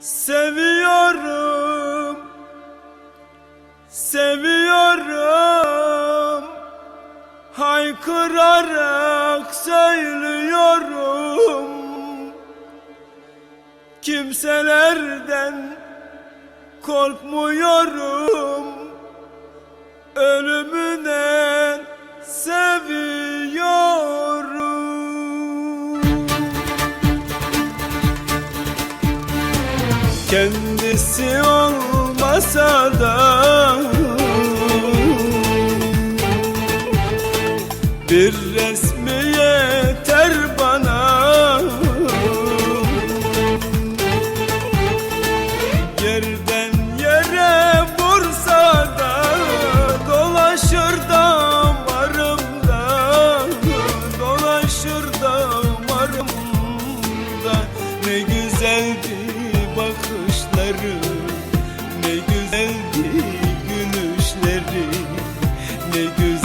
Seviyorum. Seviyorum. Haykırarak söylüyorum. Kimselerden korkmuyorum. Ölümüne Kendisi olmasa da Bir resmi yeter bana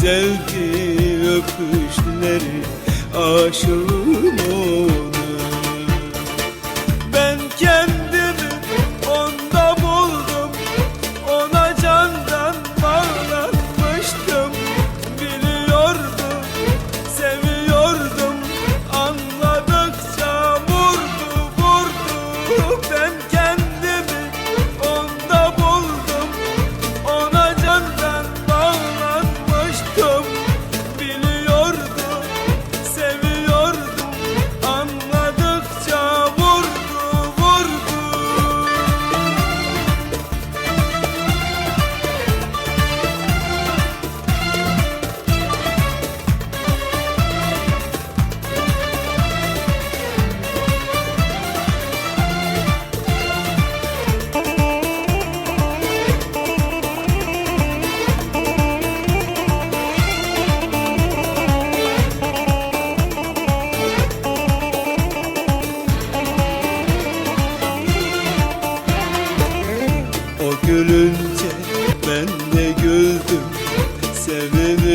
güzeldi öpüşleri Aşığım ona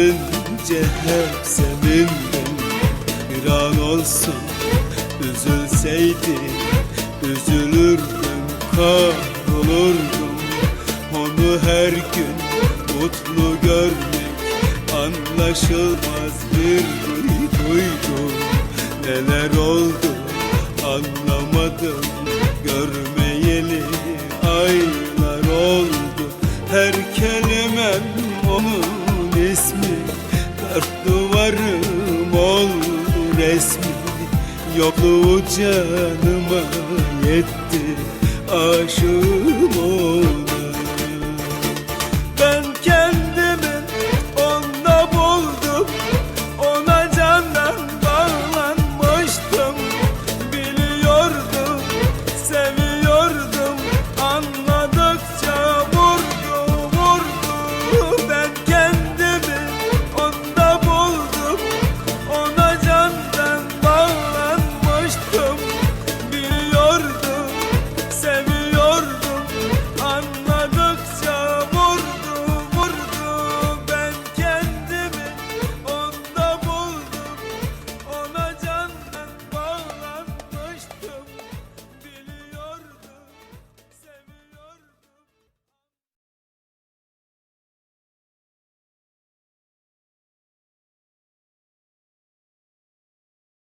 Sevinince hep sevindim. Bir an olsun üzülseydi Üzülürdüm kahrolurdum. Onu her gün mutlu görmek Anlaşılmaz bir duygu Neler oldu anlamadım. Görmeyeli aylar Yokluğu canıma yetti. Aşığım ona